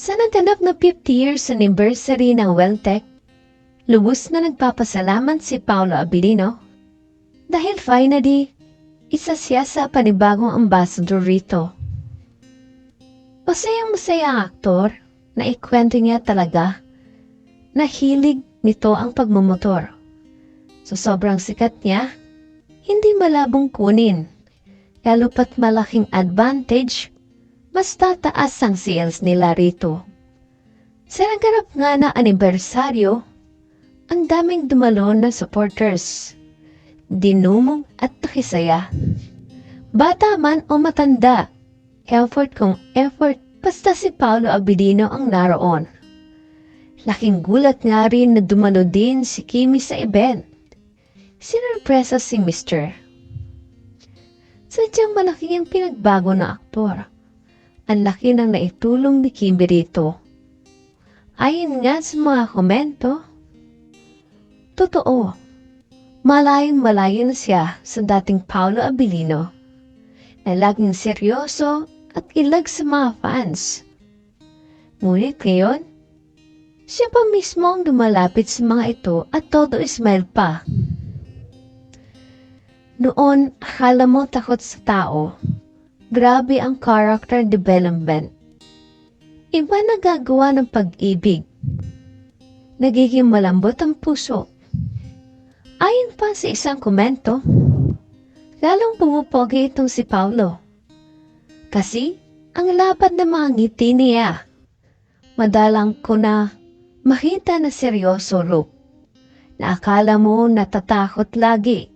Sa naganap na 50 years anniversary ng Welltech, lubos na nagpapasalamat si Paolo Abilino dahil finally, isa siya sa panibagong ambassador rito. Masayang-masaya ang aktor na ikwento niya talaga na hilig nito ang pagmumotor. So sobrang sikat niya, hindi malabong kunin. Lalo pat malaking advantage, mas tataas ang sales nila rito. Sa naganap nga na anibersaryo, ang daming dumalo na supporters. Dinumong at nakisaya. Bata man o matanda, effort kung effort, basta si Paolo Abilino ang naroon. Laking gulat nga rin na dumalo din si Kimi sa event. Sinurpresa si Mr. Sadyang malaki ang pinagbago na aktor. Ang laki ng naitulong ni Kimby rito. Ayon nga sa mga komento, totoo, malayong malayo na siya sa dating Paolo Abilino na laging seryoso at ilag sa mga fans. Ngunit ngayon, siya pa mismo ang dumalapit sa mga ito at todo smile pa. Noon, akala mo takot sa tao. Grabe ang character development. Iba nagagawa ng pag-ibig. Nagiging malambot ang puso. Ayon pa sa isang komento, lalong pumupogi itong si Paulo. Kasi, ang lapad ng mga ngiti niya. Madalang ko na makita na seryoso look. Na akala mo natatakot lagi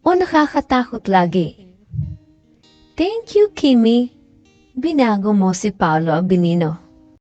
o nakakatakot lagi. Thank you, Kimi. Binago mo si Paolo Abilino.